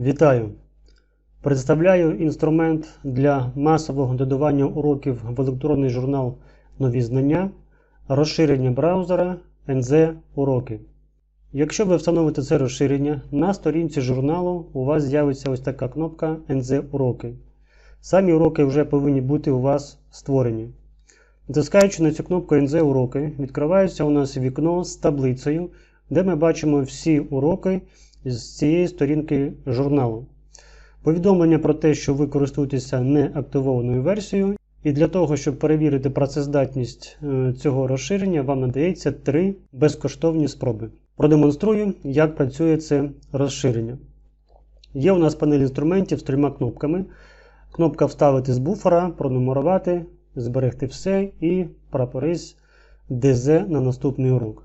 Вітаю! Представляю інструмент для масового додавання уроків в електронний журнал Нові знання, розширення браузера NZ Уроки. Якщо ви встановите це розширення, на сторінці журналу у вас з'явиться ось така кнопка NZ Уроки. Самі уроки вже повинні бути у вас створені. Натискаючи на цю кнопку NZ Уроки, відкривається у нас вікно з таблицею, де ми бачимо всі уроки з цієї сторінки журналу. Повідомлення про те, що ви користуєтеся неактивованою версією, і для того, щоб перевірити працездатність е, цього розширення, вам надається три безкоштовні спроби. Продемонструю, як працює це розширення. Є у нас панель інструментів з трьома кнопками. Кнопка Вставити з буфера, пронумерувати, зберегти все і прапорець ДЗ на наступний урок.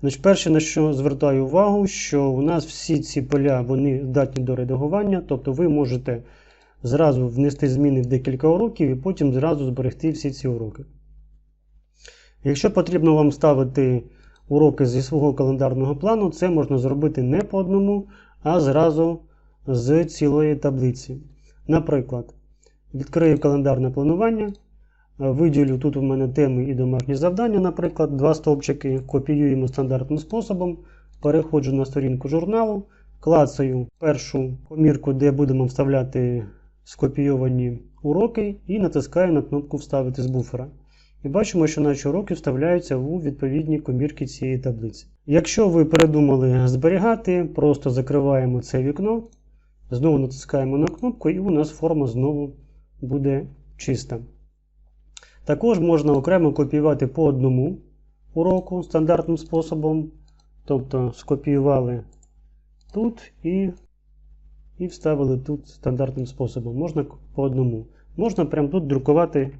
Значить, Перше, на що звертаю увагу, що у нас всі ці поля вони здатні до редагування, тобто ви можете зразу внести зміни в декілька уроків і потім зразу зберегти всі ці уроки. Якщо потрібно вам ставити уроки зі свого календарного плану, це можна зробити не по одному, а зразу з цілої таблиці. Наприклад, відкрию календарне планування. Виділю тут у мене теми і домашні завдання, наприклад, два стовпчики, копіюємо стандартним способом, переходжу на сторінку журналу, клацаю першу комірку, де будемо вставляти скопійовані уроки, і натискаю на кнопку Вставити з буфера. І бачимо, що наші уроки вставляються у відповідні комірки цієї таблиці. Якщо ви передумали зберігати, просто закриваємо це вікно, знову натискаємо на кнопку, і у нас форма знову буде чиста. Також можна окремо копіювати по одному уроку стандартним способом. Тобто скопіювали тут і і вставили тут стандартним способом. Можна по одному. Можна прямо тут друкувати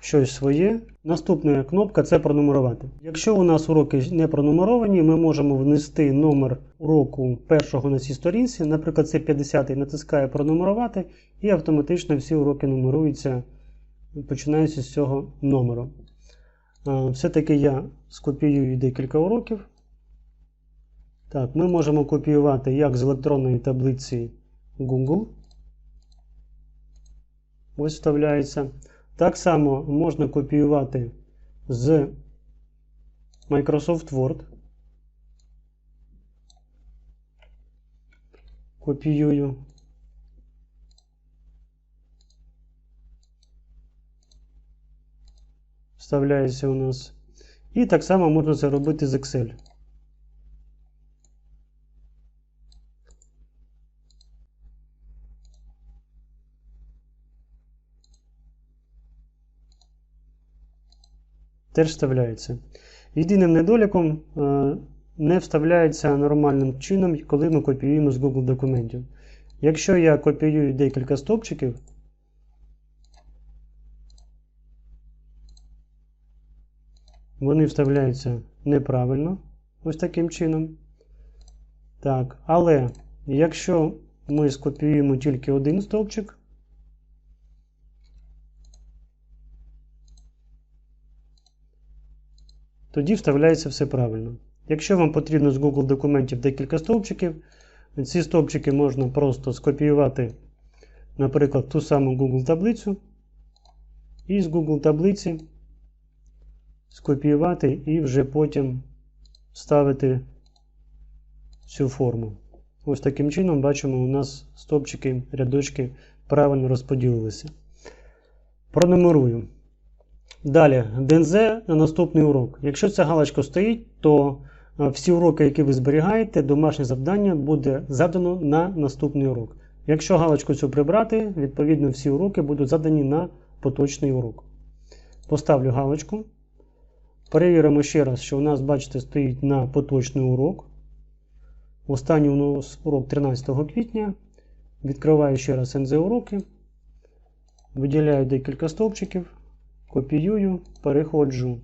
щось своє. Наступна кнопка це пронумерувати. Якщо у нас уроки не пронумеровані, ми можемо внести номер уроку першого на цій сторінці. Наприклад, це 50 натискає пронумерувати, і автоматично всі уроки нумеруються починаючи з цього номеру. Все-таки я скопіюю декілька уроків. Так, Ми можемо копіювати як з електронної таблиці Google. Ось вставляється. Так само можна копіювати з Microsoft Word. Копіюю. Вставляється у нас. І так само можна це робити з Excel. Теж вставляється. Єдиним недоліком е, не вставляється нормальним чином, коли ми копіюємо з Google документів. Якщо я копіюю декілька стопчиків, Вони вставляються неправильно, ось таким чином. Так, Але якщо ми скопіюємо тільки один стовпчик, тоді вставляється все правильно. Якщо вам потрібно з Google документів декілька стовпчиків, ці стовпчики можна просто скопіювати, наприклад, ту саму Google таблицю, і з Google таблиці скопіювати і вже потім вставити цю форму. Ось таким чином бачимо, у нас стопчики, рядочки правильно розподілилися. Пронумерую. Далі, ДНЗ на наступний урок. Якщо ця галочка стоїть, то всі уроки, які ви зберігаєте, домашнє завдання буде задано на наступний урок. Якщо галочку цю прибрати, відповідно всі уроки будуть задані на поточний урок. Поставлю галочку. Перевіримо ще раз, що у нас, бачите, стоїть на поточний урок. Останній у нас урок 13 квітня. Відкриваю ще раз НЗ уроки. Виділяю декілька стовпчиків, копіюю, переходжу,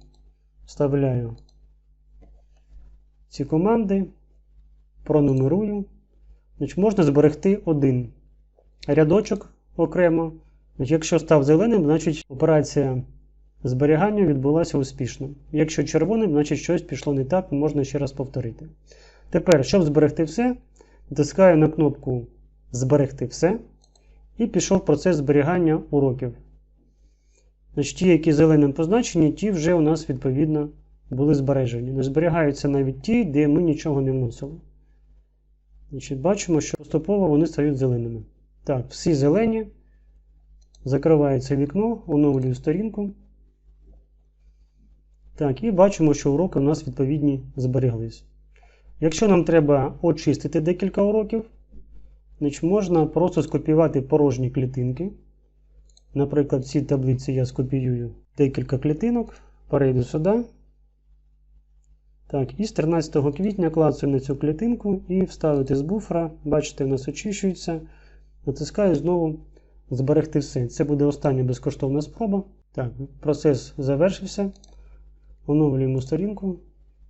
вставляю ці команди, пронумерую. Значить, Можна зберегти один рядочок окремо. Значить, Якщо став зеленим, значить операція зберігання відбулося успішно. Якщо червоним, значить щось пішло не так, можна ще раз повторити. Тепер, щоб зберегти все, натискаю на кнопку зберегти все. І пішов процес зберігання уроків. Значить, Ті, які зеленим позначені, ті вже у нас відповідно були збережені. Не зберігаються навіть ті, де ми нічого не вносили. Значить, Бачимо, що поступово вони стають зеленими. Так, всі зелені. Закривається вікно, оновлюю сторінку. Так, і бачимо, що уроки у нас відповідні зберіглись. Якщо нам треба очистити декілька уроків, значить можна просто скопіювати порожні клітинки. Наприклад, в цій таблиці я скопіюю декілька клітинок, перейду сюди. Так, і з 13 квітня клацаю на цю клітинку і вставити з буфера. Бачите, у нас очищується. Натискаю знову зберегти все. Це буде остання безкоштовна спроба. Так, процес завершився. Оновлюємо сторінку.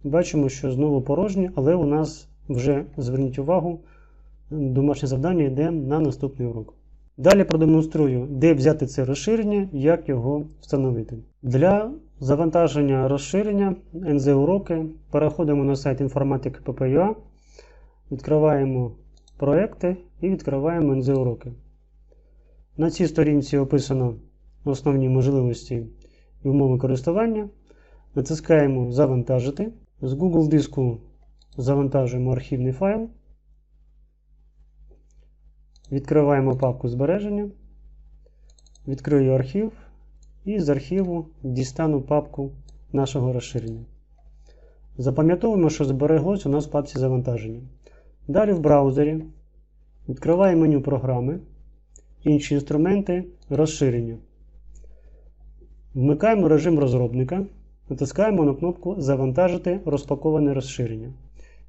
Бачимо, що знову порожні, але у нас вже, зверніть увагу, домашнє завдання йде на наступний урок. Далі продемонструю, де взяти це розширення, як його встановити. Для завантаження розширення NZ уроки переходимо на сайт інформатики PPUA, відкриваємо проекти і відкриваємо NZ уроки. На цій сторінці описано основні можливості і умови користування. Натискаємо Завантажити. З Google диску завантажуємо архівний файл. Відкриваємо папку збереження. Відкрию архів і з архіву дістану папку нашого розширення. Запам'ятовуємо, що збереглось у нас в папці завантаження. Далі в браузері відкриваємо меню програми, інші інструменти розширення. Вмикаємо режим розробника. Натискаємо на кнопку Завантажити розпаковане розширення.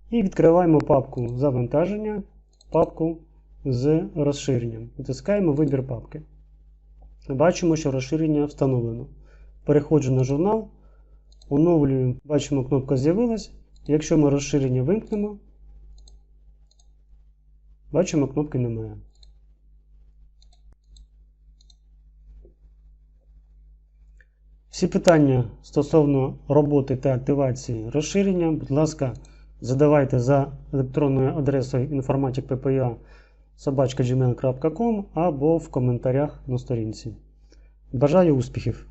І відкриваємо папку Завантаження, папку з розширенням. Натискаємо Вибір папки. Бачимо, що розширення встановлено. Переходжу на журнал, оновлюю, бачимо, кнопка з'явилась. Якщо ми розширення вимкнемо, бачимо, кнопки немає. Всі питання стосовно роботи та активації розширення, будь ласка, задавайте за електронною адресою informatic.ppa.gmail.com або в коментарях на сторінці. Бажаю успіхів!